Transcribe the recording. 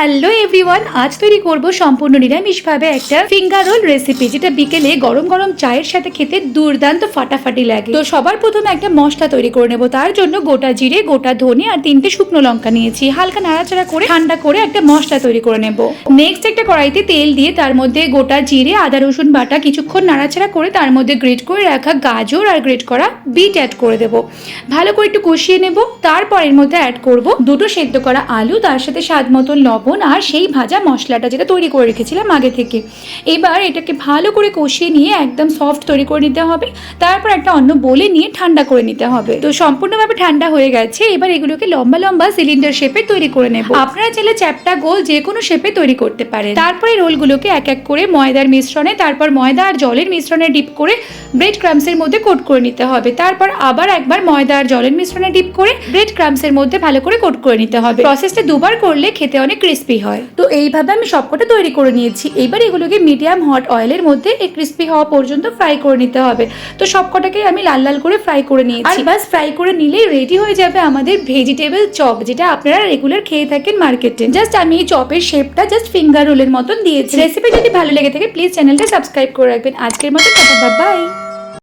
Hello everyone আজ তৈরি করব সম্পূর্ণ নিরামিষভাবে একটা ফিঙ্গার রোল রেসিপি যেটা বিকেলে গরম গরম চায়ের সাথে খেতে দুর্দান্ত ফাটাফাটি লাগে। তো সবার প্রথমে একটা মশলা তৈরি করে নেব। তার জন্য গোটা জিরে, গোটা ধনে আর তিনটে শুকনো লঙ্কা নিয়েছি। হালকা নাড়াচাড়া করে, ঠান্ডা করে একটা মশলা তৈরি করে নেব। নেক্সট একটা কড়াইতে তেল দিয়ে তার মধ্যে গোটা জিরে, আদা, রসুন বাটা কিছুক্ষণ নাড়াচাড়া করে তার মধ্যে গ্রেট করে রাখা গাজর আর গ্রেট করা বিট অ্যাড করে দেব। ভালো করে একটু কষিয়ে নেব। তারপর এর মধ্যে অ্যাড করব দুটো সেদ্ধ করা আলু, তার সাথে স্বাদ মতন লবণ আর সেই ভাজা মশলাটা যেটা তৈরি করে রেখেছিলাম আগে থেকে। এবার এটাকে ভালো করে কষিয়ে নিয়ে একদম সফট তৈরি করে নিতে হবে। তারপর একটা অন্য বলে নিয়ে ঠান্ডা করে নিতে হবে। তো সম্পূর্ণভাবে ঠান্ডা হয়ে গেছে। এবার এগুলোকে লম্বা লম্বা সিলিন্ডার শেপে তৈরি করে নেব। আপনারা চাইলে চ্যাপটা, গোল যে কোনো শেপে তৈরি করতে পারেন। তারপরে রোলগুলোকে এক এক করে ময়দার মিশ্রণে, তারপর ময়দা আর জলের মিশ্রণে ডিপ করে ব্রেড ক্রামসের মধ্যে কোট করে নিতে হবে। তারপর আবার একবার ময়দা আর জলের মিশ্রণে ডিপ করে ব্রেড ক্রামসের মধ্যে ভালো করে কোট করে নিতে হবে। প্রসেসটা দুবার করলে খেতে অনেক ক্রিস্পি হয়। তো এইভাবে আমি সবকটা তৈরি করে নিয়েছি। এবার এগুলোকে মিডিয়াম হট অয়েলের মধ্যে এই ক্রিস্পি হওয়া পর্যন্ত ফ্রাই করে নিতে হবে। তো সবকটাকে আমি লাল লাল করে ফ্রাই করে নিয়েছি। আর বাস ফ্রাই করে নিলেই রেডি হয়ে যাবে আমাদের ভেজিটেবল চপ যেটা আপনারা রেগুলার খেয়ে থাকেন মার্কেটে জাস্ট আমি এই চপের শেপটা জাস্ট ফিঙ্গার রোলের মতন দিয়েছি। রেসিপি যদি ভালো লেগে থাকে প্লিজ চ্যানেলটা সাবস্ক্রাইব করে রাখবেন। আজকের মতো বাই